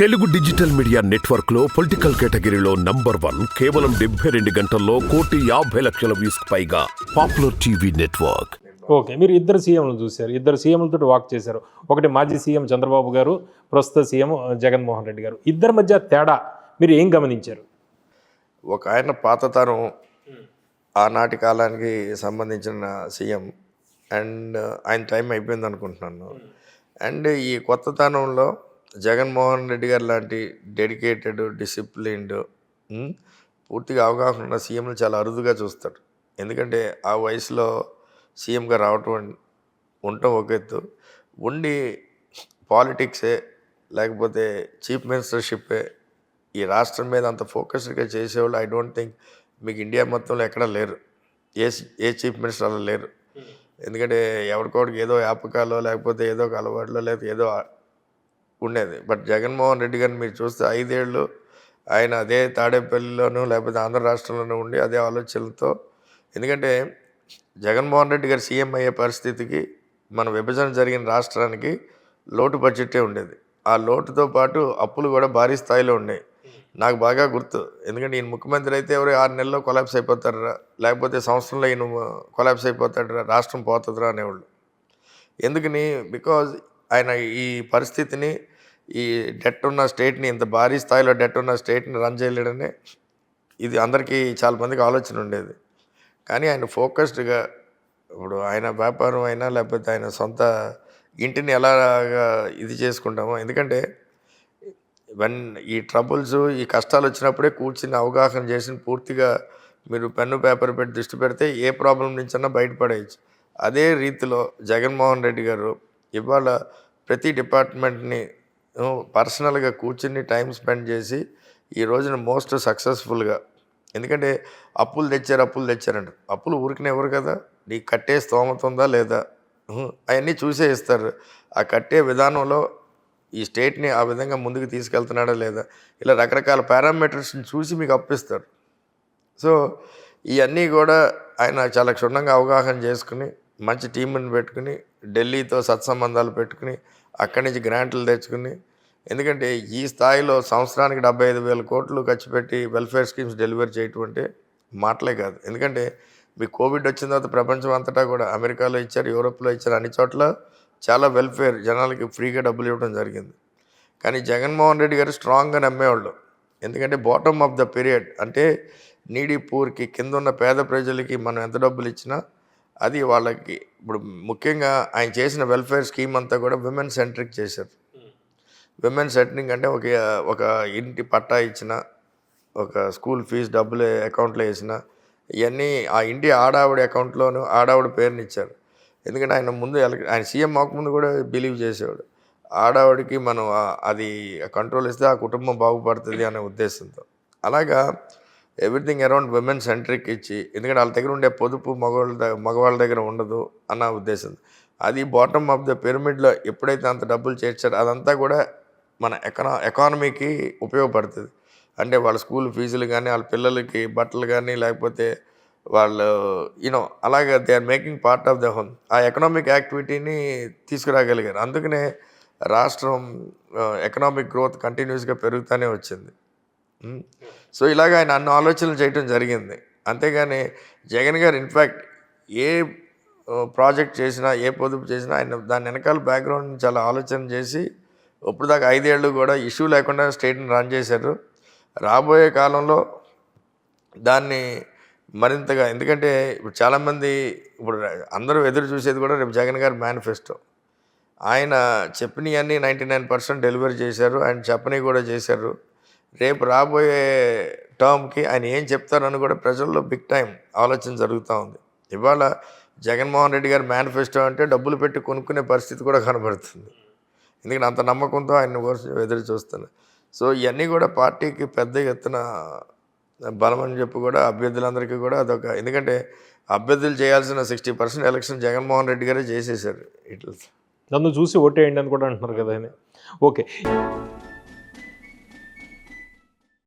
Telugu digital media నెట్వర్క్లో political కేటగిరీలో number one కేవలం డెబ్బై రెండు గంటల్లో కోటి యాభై లక్షల వ్యూస్ పైగా పాపులర్ టీవీ నెట్వర్క్. ఓకే మీరు ఇద్దరు సీఎంలు చూశారు. ఇద్దరు సీఎంలతో వాక్ చేశారు. ఒకటి మాజీ సీఎం చంద్రబాబు గారు ప్రస్తుత సీఎం జగన్మోహన్ రెడ్డి గారు. ఇద్దరి మధ్య తేడా మీరు ఏం గమనించారు? ఒక ఆయన పాతతరం ఆనాటి కాలానికి సంబంధించిన సీఎం. అండ్ ఆయన టైం అయిపోయింది అనుకుంటున్నాను అండ్ ఈ కొత్త తనంలో జగన్మోహన్ రెడ్డి గారు లాంటి డెడికేటెడ్ డిసిప్లిన్డ్ పూర్తిగా అవగాహన ఉన్న సీఎంలు చాలా అరుదుగా చూస్తారు. ఎందుకంటే ఆ వయసులో సీఎంగా రావటం ఉండటం ఒక ఎత్తు. ఉండి పాలిటిక్సే లేకపోతే చీఫ్ మినిస్టర్షిప్పే ఈ రాష్ట్రం మీద అంత ఫోకస్డ్గా చేసేవాళ్ళు ఐ డోంట్ థింక్ మీకు ఇండియా మొత్తంలో ఎక్కడా లేరు. ఏ ఏ చీఫ్ మినిస్టర్ అలా లేరు. ఎందుకంటే ఎవరికోడికి ఏదో వ్యాపకాలో లేకపోతే ఏదో ఒక అలవాట్లో లేకపోతే ఏదో ఉండేది. బట్ జగన్మోహన్ రెడ్డి గారిని మీరు చూస్తే ఐదేళ్ళు ఆయన అదే తాడేపల్లిలోనూ లేకపోతే ఆంధ్ర రాష్ట్రంలోనూ ఉండి అదే ఆలోచనలతో ఎందుకంటే జగన్మోహన్ రెడ్డి గారు సీఎం అయ్యే పరిస్థితికి మన విభజన జరిగిన రాష్ట్రానికి లోటు బడ్జెటే ఉండేది. ఆ లోటుతో పాటు అప్పులు కూడా భారీ స్థాయిలో ఉన్నాయి. నాకు బాగా గుర్తు. ఎందుకంటే ఈయన ముఖ్యమంత్రి అయితే ఎవరు ఆరు నెలల్లో కొలాప్స్ అయిపోతారా లేకపోతే సంవత్సరంలో ఈయన కొలాప్స్ అయిపోతాడరా రాష్ట్రం పోతుందిరా అనేవాళ్ళు. ఎందుకని? బికాజ్ ఆయన ఈ పరిస్థితిని ఈ డెట్ ఉన్న స్టేట్ని ఇంత భారీ స్థాయిలో డెట్ ఉన్న స్టేట్ని రన్ చేయలేడని ఇది అందరికీ చాలా మందికి ఆలోచన ఉండేది. కానీ ఆయన ఫోకస్డ్గా ఇప్పుడు ఆయన వ్యాపారం అయినా లేకపోతే ఆయన సొంత ఇంటిని ఎలాగా ఇది చేసుకుంటామో ఎందుకంటే వన్ ఈ ట్రబుల్స్ ఈ కష్టాలు వచ్చినప్పుడే కూర్చుని అవగాహన చేసి పూర్తిగా మీరు పెన్ను పేపర్ పెట్టి దృష్టి పెడితే ఏ ప్రాబ్లం నుంచన్నా బయటపడేయచ్చు. అదే రీతిలో జగన్మోహన్ రెడ్డి గారు ఇవాళ ప్రతి డిపార్ట్మెంట్ని పర్సనల్గా కూర్చుని టైం స్పెండ్ చేసి ఈ రోజున మోస్ట్ సక్సెస్ఫుల్గా. ఎందుకంటే అప్పులు తెచ్చారు అప్పులు తెచ్చారంట అప్పులు ఊరికనే ఎవరు కదా? నీకు కట్టే స్తోమత ఉందా లేదా? అవన్నీ చూసే ఇస్తారు. ఆ కట్టే విధానంలో ఈ స్టేట్ని ఆ విధంగా ముందుకు తీసుకెళ్తున్నాడా లేదా? ఇలా రకరకాల పారామీటర్స్ని చూసి మీకు అప్పిస్తారు. సో ఇవన్నీ కూడా ఆయన చాలా క్షుణ్ణంగా అవగాహన చేసుకుని మంచి టీంని పెట్టుకుని ఢిల్లీతో సత్సంబంధాలు పెట్టుకుని అక్కడి నుంచి గ్రాంట్లు తెచ్చుకుని ఎందుకంటే ఈ స్థాయిలో సంవత్సరానికి డెబ్బై ఐదు వేల కోట్లు ఖర్చు పెట్టి వెల్ఫేర్ స్కీమ్స్ డెలివరీ చేయటం అంటే మాటలే కాదు. ఎందుకంటే మీ కోవిడ్ వచ్చిన తర్వాత ప్రపంచం అంతటా కూడా అమెరికాలో ఇచ్చారు యూరోప్లో ఇచ్చారు అన్ని చోట్ల చాలా వెల్ఫేర్ జనాలకి ఫ్రీగా డబ్బులు ఇవ్వడం జరిగింది. కానీ జగన్మోహన్ రెడ్డి గారు స్ట్రాంగ్గా నమ్మేవాళ్ళు. ఎందుకంటే బాటమ్ ఆఫ్ ద పీరియడ్ అంటే నీడీ పూర్కి కింద ఉన్న పేద ప్రజలకి మనం ఎంత డబ్బులు ఇచ్చినా అది వాళ్ళకి ఇప్పుడు ముఖ్యంగా ఆయన చేసిన వెల్ఫేర్ స్కీమ్ అంతా కూడా విమెన్ సెంట్రిక్ చేశారు. విమెన్ సెంట్రింగ్ అంటే ఒక ఒక ఇంటి పట్టా ఇచ్చిన ఒక స్కూల్ ఫీజు డబ్బులు అకౌంట్లో వేసిన ఇవన్నీ ఆ ఇంటి ఆడావిడ అకౌంట్లోను ఆడావిడ పేరుని ఇచ్చారు. ఎందుకంటే ఆయన ముందు ఆయన సీఎం అవ్వకముందు కూడా బిలీవ్ చేసేవాడు. ఆడావిడికి మనం అది కంట్రోల్ ఇస్తే ఆ కుటుంబం బాగుపడుతుంది అనే ఉద్దేశంతో. అలాగా ఎవ్రీథింగ్ అరౌండ్ విమెన్ సెంట్రిక్ ఇచ్చి ఎందుకంటే వాళ్ళ దగ్గర ఉండే పొదుపు మగవాళ్ళ దగ్గర మగవాళ్ళ దగ్గర ఉండదు అన్న ఉద్దేశం. అది బాటమ్ ఆఫ్ ద పిరమిడ్లో ఎప్పుడైతే అంత డబ్బులు చేర్చారో అదంతా కూడా మన ఎకనా ఎకానమీకి ఉపయోగపడుతుంది. అంటే వాళ్ళ స్కూల్ ఫీజులు కానీ వాళ్ళ పిల్లలకి బట్టలు కానీ లేకపోతే వాళ్ళు యూనో అలాగే they are making part of the home ఆ ఎకనామిక్ యాక్టివిటీని తీసుకురాగలిగారు. అందుకనే రాష్ట్రం ఎకనామిక్ గ్రోత్ కంటిన్యూస్గా పెరుగుతూనే వచ్చింది. సో ఇలాగ ఆయన అన్ని ఆలోచనలు చేయటం జరిగింది. అంతేగాని జగన్ గారు ఇన్ఫ్యాక్ట్ ఏ ప్రాజెక్ట్ చేసినా ఏ పొదుపు చేసినా ఆయన దాని వెనకాల బ్యాక్గ్రౌండ్ చాలా ఆలోచన చేసి ఇప్పుడు దాకా ఐదేళ్ళు కూడా ఇష్యూ లేకుండా స్టేట్ని రన్ చేశారు. రాబోయే కాలంలో దాన్ని మరింతగా ఎందుకంటే ఇప్పుడు చాలామంది ఇప్పుడు అందరూ ఎదురు చూసేది కూడా రేపు జగన్ గారి మేనిఫెస్టో ఆయన చెప్పినవన్నీ నైంటీ నైన్ పర్సెంట్ డెలివరీ చేశారు. ఆయన చెప్పని కూడా చేశారు. రేపు రాబోయే టర్మ్కి ఆయన ఏం చెప్తారని కూడా ప్రజల్లో బిగ్ టైం ఆలోచన జరుగుతూ ఉంది. ఇవాళ జగన్మోహన్ రెడ్డి గారి మేనిఫెస్టో అంటే డబ్బులు పెట్టి కొనుక్కునే పరిస్థితి కూడా కనబడుతుంది. ఎందుకంటే అంత నమ్మకంతో ఆయన కోసం ఎదురు చూస్తాను సో ఇవన్నీ కూడా పార్టీకి పెద్ద ఎత్తున బలం అని చెప్పి కూడా అభ్యర్థులందరికీ కూడా అదొక ఎందుకంటే అభ్యర్థులు చేయాల్సిన sixty percent election Jaganmohan Reddy గారే చేసేసారు ఇట్లా. నన్ను చూసి ఓటేయండి అని కూడా అంటున్నారు కదా ఆయన. ఓకే.